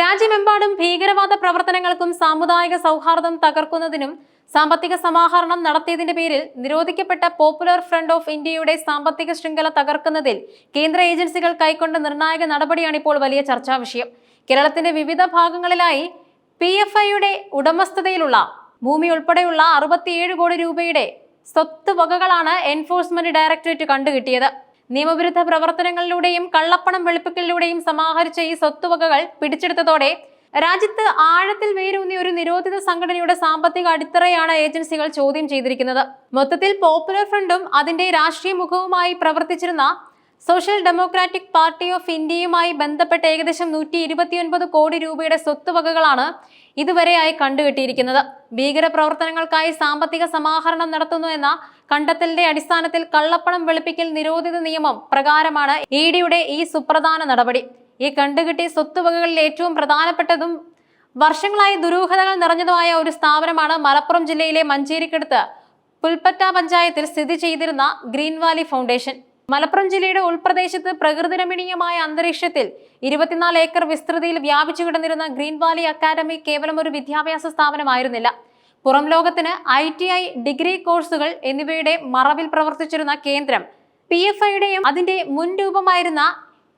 രാജ്യമെമ്പാടും ഭീകരവാദ പ്രവർത്തനങ്ങൾക്കും സാമുദായിക സൗഹാർദ്ദം തകർക്കുന്നതിനും സാമ്പത്തിക സമാഹരണം നടത്തിയതിന്റെ പേരിൽ നിരോധിക്കപ്പെട്ട പോപ്പുലർ ഫ്രണ്ട് ഓഫ് ഇന്ത്യയുടെ സാമ്പത്തിക ശൃംഖല തകർക്കുന്നതിൽ കേന്ദ്ര ഏജൻസികൾ കൈക്കൊണ്ട നിർണായക നടപടിയാണ് ഇപ്പോൾ വലിയ ചർച്ചാ വിഷയം. കേരളത്തിന്റെ വിവിധ ഭാഗങ്ങളിലായി പി എഫ് ഐയുടെ ഉടമസ്ഥതയിലുള്ള ഭൂമി ഉൾപ്പെടെയുള്ള അറുപത്തിയേഴ് കോടി രൂപയുടെ സ്വത്ത് വകകളാണ് എൻഫോഴ്സ്മെന്റ് ഡയറക്ടറേറ്റ് കണ്ടുകിട്ടിയത്. നിയമവിരുദ്ധ പ്രവർത്തനങ്ങളിലൂടെയും കള്ളപ്പണം വെളുപ്പിക്കലിലൂടെയും സമാഹരിച്ച ഈ സ്വത്തുവകകൾ പിടിച്ചെടുത്തതോടെ രാജ്യത്ത് ആഴത്തിൽ വേരൂന്നിയ ഒരു നിരോധിത സംഘടനയുടെ സാമ്പത്തിക അടിത്തറയാണ് ഏജൻസികൾ ചോദ്യം ചെയ്തിരിക്കുന്നത്. മൊത്തത്തിൽ പോപ്പുലർ ഫ്രണ്ടും അതിന്റെ രാഷ്ട്രീയ മുഖവുമായി പ്രവർത്തിച്ചിരുന്ന സോഷ്യൽ ഡെമോക്രാറ്റിക് പാർട്ടി ഓഫ് ഇന്ത്യയുമായി ബന്ധപ്പെട്ട ഏകദേശം നൂറ്റി ഇരുപത്തിയൊൻപത് കോടി രൂപയുടെ സ്വത്തുവകകളാണ് ഇതുവരെയായി കണ്ടുകെട്ടിയിരിക്കുന്നത്. ഭീകര പ്രവർത്തനങ്ങൾക്കായി സാമ്പത്തിക സമാഹരണം നടത്തുന്നു എന്ന കണ്ടെത്തലിന്റെ അടിസ്ഥാനത്തിൽ കള്ളപ്പണം വെളുപ്പിക്കൽ നിരോധിത നിയമം പ്രകാരമാണ് ഇ ഡിയുടെ ഈ സുപ്രധാന നടപടി. ഈ കണ്ടുകിട്ടിയ സ്വത്തുവകകളിൽ ഏറ്റവും പ്രധാനപ്പെട്ടതും വർഷങ്ങളായി ദുരൂഹതകൾ നിറഞ്ഞതുമായ ഒരു സ്ഥാപനമാണ് മലപ്പുറം ജില്ലയിലെ മഞ്ചേരിക്കടുത്ത് പുൽപ്പറ്റ പഞ്ചായത്തിൽ സ്ഥിതി ചെയ്തിരുന്ന ഗ്രീൻ വാലി ഫൗണ്ടേഷൻ. മലപ്പുറം ജില്ലയുടെ ഉൾപ്രദേശത്ത് പ്രകൃതി രമണീയമായ അന്തരീക്ഷത്തിൽ ഇരുപത്തിനാല് ഏക്കർ വിസ്തൃതിയിൽ വ്യാപിച്ചു കിടന്നിരുന്ന ഗ്രീൻ വാലി അക്കാദമി കേവലം ഒരു വിദ്യാഭ്യാസ സ്ഥാപനമായിരുന്നില്ല. പുറം ലോകത്തിന് ഐ ടി ഐ ഡിഗ്രി കോഴ്സുകൾ എന്നിവയുടെ മറവിൽ പ്രവർത്തിച്ചിരുന്ന കേന്ദ്രം പി എഫ് ഐയുടെയും അതിന്റെ മുൻ രൂപമായിരുന്ന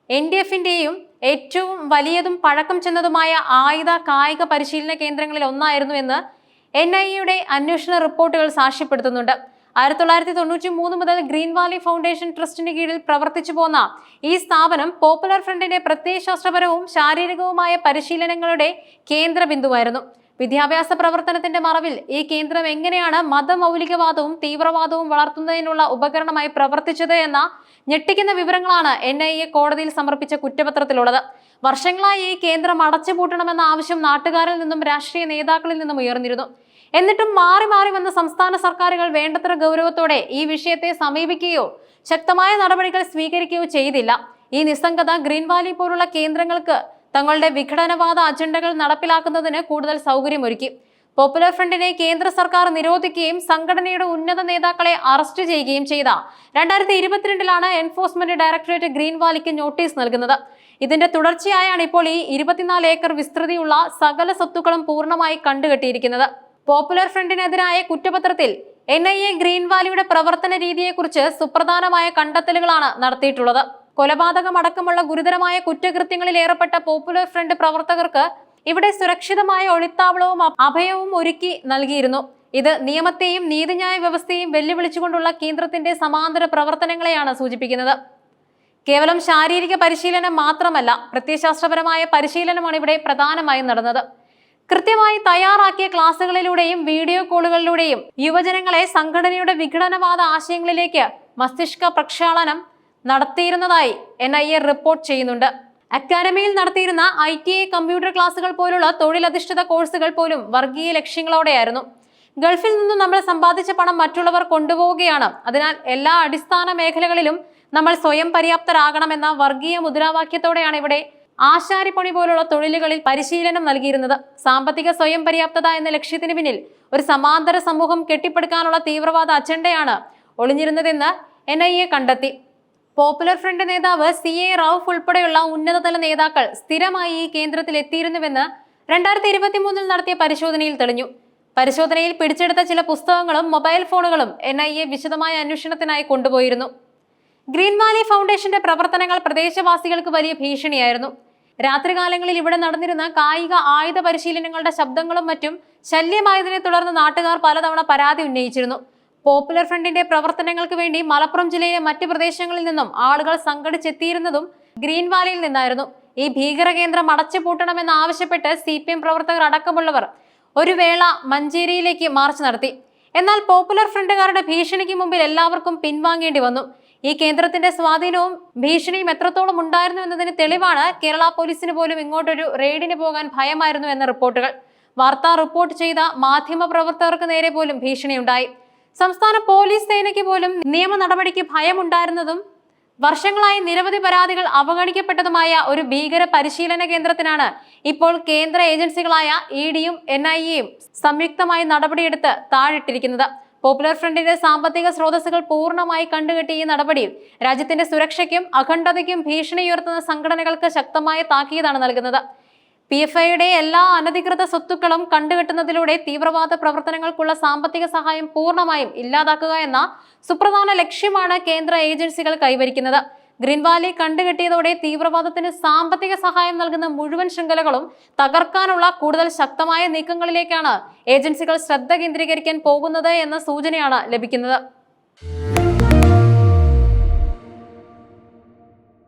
എൻ ഡി എഫിന്റെയും ഏറ്റവും വലിയതും പഴക്കം ചെന്നതുമായ ആയുധ കായിക പരിശീലന കേന്ദ്രങ്ങളിൽ ഒന്നായിരുന്നു എന്ന് എൻ ഐ എയുടെ അന്വേഷണ റിപ്പോർട്ടുകൾ സാക്ഷ്യപ്പെടുത്തുന്നുണ്ട്. ആയിരത്തി തൊള്ളായിരത്തി തൊണ്ണൂറ്റി മൂന്ന് മുതൽ ഗ്രീൻ വാലി ഫൗണ്ടേഷൻ ട്രസ്റ്റിന് കീഴിൽ പ്രവർത്തിച്ചു പോന്ന ഈ സ്ഥാപനം പോപ്പുലർ ഫ്രണ്ടിന്റെ പ്രത്യയശാസ്ത്രപരവും ശാരീരികവുമായ പരിശീലനങ്ങളുടെ കേന്ദ്ര ബിന്ദുവായിരുന്നു വിദ്യാഭ്യാസ പ്രവർത്തനത്തിന്റെ മറവിൽ ഈ കേന്ദ്രം എങ്ങനെയാണ് മതമൗലികവാദവും തീവ്രവാദവും വളർത്തുന്നതിനുള്ള ഉപകരണമായി പ്രവർത്തിച്ചത് എന്ന ഞെട്ടിക്കുന്ന വിവരങ്ങളാണ് എൻ ഐ എ കോടതിയിൽ സമർപ്പിച്ച കുറ്റപത്രത്തിലുള്ളത്. വർഷങ്ങളായി ഈ കേന്ദ്രം അടച്ചുപൂട്ടണമെന്ന ആവശ്യം നാട്ടുകാരിൽ നിന്നും രാഷ്ട്രീയ നേതാക്കളിൽ നിന്നും ഉയർന്നിരുന്നു. എന്നിട്ടും മാറി മാറി വന്ന സംസ്ഥാന സർക്കാരുകൾ വേണ്ടത്ര ഗൗരവത്തോടെ ഈ വിഷയത്തെ സമീപിക്കുകയോ ശക്തമായ നടപടികൾ സ്വീകരിക്കുകയോ ചെയ്തില്ല. ഈ നിസ്സംഗത ഗ്രീൻ വാലി പോലുള്ള കേന്ദ്രങ്ങൾക്ക് തങ്ങളുടെ വിഘടനവാദ അജണ്ടകൾ നടപ്പിലാക്കുന്നതിന് കൂടുതൽ സൗകര്യമൊരുക്കി. പോപ്പുലർ ഫ്രണ്ടിനെ കേന്ദ്ര സർക്കാർ നിരോധിക്കുകയും സംഘടനയുടെ ഉന്നത നേതാക്കളെ അറസ്റ്റ് ചെയ്യുകയും ചെയ്ത രണ്ടായിരത്തി ഇരുപത്തിരണ്ടിലാണ് എൻഫോഴ്സ്മെന്റ് ഡയറക്ടറേറ്റ് ഗ്രീൻ വാലിക്ക് നോട്ടീസ് നൽകുന്നത്. ഇതിന്റെ തുടർച്ചയായാണ് ഇപ്പോൾ ഈ ഇരുപത്തിനാല് ഏക്കർ വിസ്തൃതിയുള്ള സകല സ്വത്തുക്കളും പൂർണമായി കണ്ടുകെട്ടിയിരിക്കുന്നത്. പോപ്പുലർ ഫ്രണ്ടിനെതിരായ കുറ്റപത്രത്തിൽ എൻ ഐ എ ഗ്രീൻ വാലിയുടെ പ്രവർത്തന രീതിയെക്കുറിച്ച് സുപ്രധാനമായ കണ്ടെത്തലുകളാണ് നടത്തിയിട്ടുള്ളത്. കൊലപാതകമടക്കമുള്ള ഗുരുതരമായ കുറ്റകൃത്യങ്ങളിൽ ഏർപ്പെട്ട പോപ്പുലർ ഫ്രണ്ട് പ്രവർത്തകർക്ക് ഇവിടെ സുരക്ഷിതമായ ഒളിത്താവളവും അഭയവും ഒരുക്കി നൽകിയിരുന്നു. ഇത് നിയമത്തെയും നീതിന്യായ വ്യവസ്ഥയെയും വെല്ലുവിളിച്ചുകൊണ്ടുള്ള കേന്ദ്രത്തിന്റെ സമാന്തര പ്രവർത്തനങ്ങളെയാണ് സൂചിപ്പിക്കുന്നത്. കേവലം ശാരീരിക പരിശീലനം മാത്രമല്ല പ്രത്യശാസ്ത്രപരമായ പരിശീലനമാണ് ഇവിടെ പ്രധാനമായും നടന്നത്. കൃത്യമായി തയ്യാറാക്കിയ ക്ലാസ്സുകളിലൂടെയും വീഡിയോ കോളുകളിലൂടെയും യുവജനങ്ങളെ സംഘടനയുടെ വിഘടനവാദ ആശയങ്ങളിലേക്ക് മസ്തിഷ്ക പ്രക്ഷാളനം നടത്തിയിരുന്നതായി എൻ ഐ എ റിപ്പോർട്ട് ചെയ്യുന്നുണ്ട്. അക്കാദമിയിൽ നടത്തിയിരുന്ന ഐ ടി ഐ കമ്പ്യൂട്ടർ ക്ലാസുകൾ പോലുള്ള തൊഴിലധിഷ്ഠിത കോഴ്സുകൾ പോലും വർഗീയ ലക്ഷ്യങ്ങളോടെയായിരുന്നു. ഗൾഫിൽ നിന്നും നമ്മൾ സമ്പാദിച്ച പണം മറ്റുള്ളവർ കൊണ്ടുപോവുകയാണ്. അതിനാൽ എല്ലാ അടിസ്ഥാന മേഖലകളിലും നമ്മൾ സ്വയം പര്യാപ്തരാകണമെന്ന വർഗീയ മുദ്രാവാക്യത്തോടെയാണ് ഇവിടെ ആശാരിപ്പണി പോലുള്ള തൊഴിലുകളിൽ പരിശീലനം നൽകിയിരുന്നത്. സാമ്പത്തിക സ്വയം പര്യാപ്തത എന്ന ലക്ഷ്യത്തിന് പിന്നിൽ ഒരു സമാന്തര സമൂഹം കെട്ടിപ്പടുക്കാനുള്ള തീവ്രവാദ അജണ്ടയാണ് ഒളിഞ്ഞിരുന്നതെന്ന് എൻ കണ്ടെത്തി. പോപ്പുലർ ഫ്രണ്ട് നേതാവ് സി എ റാവുഫ് ഉൾപ്പെടെയുള്ള ഉന്നതതല നേതാക്കൾ സ്ഥിരമായി ഈ കേന്ദ്രത്തിൽ എത്തിയിരുന്നുവെന്ന് രണ്ടായിരത്തി ഇരുപത്തി മൂന്നിൽ നടത്തിയ പരിശോധനയിൽ തെളിഞ്ഞു. പരിശോധനയിൽ പിടിച്ചെടുത്ത ചില പുസ്തകങ്ങളും മൊബൈൽ ഫോണുകളും എൻ ഐ എ വിശദമായ അന്വേഷണത്തിനായി കൊണ്ടുപോയിരുന്നു. ഗ്രീൻ വാലി ഫൗണ്ടേഷന്റെ പ്രവർത്തനങ്ങൾ പ്രദേശവാസികൾക്ക് വലിയ ഭീഷണിയായിരുന്നു. രാത്രികാലങ്ങളിൽ ഇവിടെ നടന്നിരുന്ന കായിക ആയുധ പരിശീലനങ്ങളുടെ ശബ്ദങ്ങളും മറ്റും ശല്യമായതിനെ തുടർന്ന് നാട്ടുകാർ പലതവണ പരാതി ഉന്നയിച്ചിരുന്നു. പോപ്പുലർ ഫ്രണ്ടിന്റെ പ്രവർത്തനങ്ങൾക്ക് വേണ്ടി മലപ്പുറം ജില്ലയിലെ മറ്റ് പ്രദേശങ്ങളിൽ നിന്നും ആളുകൾ സംഘടിച്ചെത്തിയിരുന്നതും ഗ്രീൻ വാലിയിൽ നിന്നായിരുന്നു. ഈ ഭീകര കേന്ദ്രം അടച്ചുപൂട്ടണമെന്ന് ആവശ്യപ്പെട്ട് സി പി എം പ്രവർത്തകർ അടക്കമുള്ളവർ ഒരു വേള മഞ്ചേരിയിലേക്ക് മാർച്ച് നടത്തി. എന്നാൽ പോപ്പുലർ ഫ്രണ്ടുകാരുടെ ഭീഷണിക്ക് മുമ്പിൽ എല്ലാവർക്കും പിൻവാങ്ങേണ്ടി വന്നു. ഈ കേന്ദ്രത്തിന്റെ സ്വാധീനവും ഭീഷണിയും എത്രത്തോളം ഉണ്ടായിരുന്നു എന്നതിന് തെളിവാണ് കേരള പോലീസിന് പോലും ഇങ്ങോട്ടൊരു റെയ്ഡിന് പോകാൻ ഭയമായിരുന്നു എന്ന റിപ്പോർട്ടുകൾ. വാർത്ത റിപ്പോർട്ട് ചെയ്ത മാധ്യമ പ്രവർത്തകർക്ക് നേരെ പോലും ഭീഷണിയുണ്ടായി. സംസ്ഥാന പോലീസ് സേനയ്ക്ക് പോലും നിയമ നടപടിക്ക് ഭയമുണ്ടായിരുന്നതും വർഷങ്ങളായി നിരവധി പരാതികൾ അവഗണിക്കപ്പെട്ടതുമായ ഒരു ഭീകര പരിശീലന കേന്ദ്രത്തിനാണ് ഇപ്പോൾ കേന്ദ്ര ഏജൻസികളായ ഇ ഡിയും എൻ ഐ എയും സംയുക്തമായി നടപടിയെടുത്ത് താഴിട്ടിരിക്കുന്നത് പോപ്പുലർ ഫ്രണ്ടിന്റെ സാമ്പത്തിക സ്രോതസ്സുകൾ പൂർണമായി കണ്ടുകെട്ടിയ ഈ നടപടി രാജ്യത്തിന്റെ സുരക്ഷയ്ക്കും അഖണ്ഡതയ്ക്കും ഭീഷണിയുയർത്തുന്ന സംഘടനകൾക്ക് ശക്തമായ താക്കീതാണ് നൽകുന്നത്. പി എഫ് ഐയുടെ എല്ലാ അനധികൃത സ്വത്തുക്കളും കണ്ടുകെട്ടുന്നതിലൂടെ തീവ്രവാദ പ്രവർത്തനങ്ങൾക്കുള്ള സാമ്പത്തിക സഹായം പൂർണമായും ഇല്ലാതാക്കുക എന്ന സുപ്രധാന ലക്ഷ്യമാണ് കേന്ദ്ര ഏജൻസികൾ കൈവരിക്കുന്നത്. ഗ്രീൻവാലി കണ്ടുകെട്ടിയതോടെ തീവ്രവാദത്തിന് സാമ്പത്തിക സഹായം നൽകുന്ന മുഴുവൻ ശൃംഖലകളും തകർക്കാനുള്ള കൂടുതൽ ശക്തമായ നീക്കങ്ങളിലേക്കാണ് ഏജൻസികൾ ശ്രദ്ധ കേന്ദ്രീകരിക്കാൻ പോകുന്നത് എന്ന സൂചനയാണ് ലഭിക്കുന്നത്.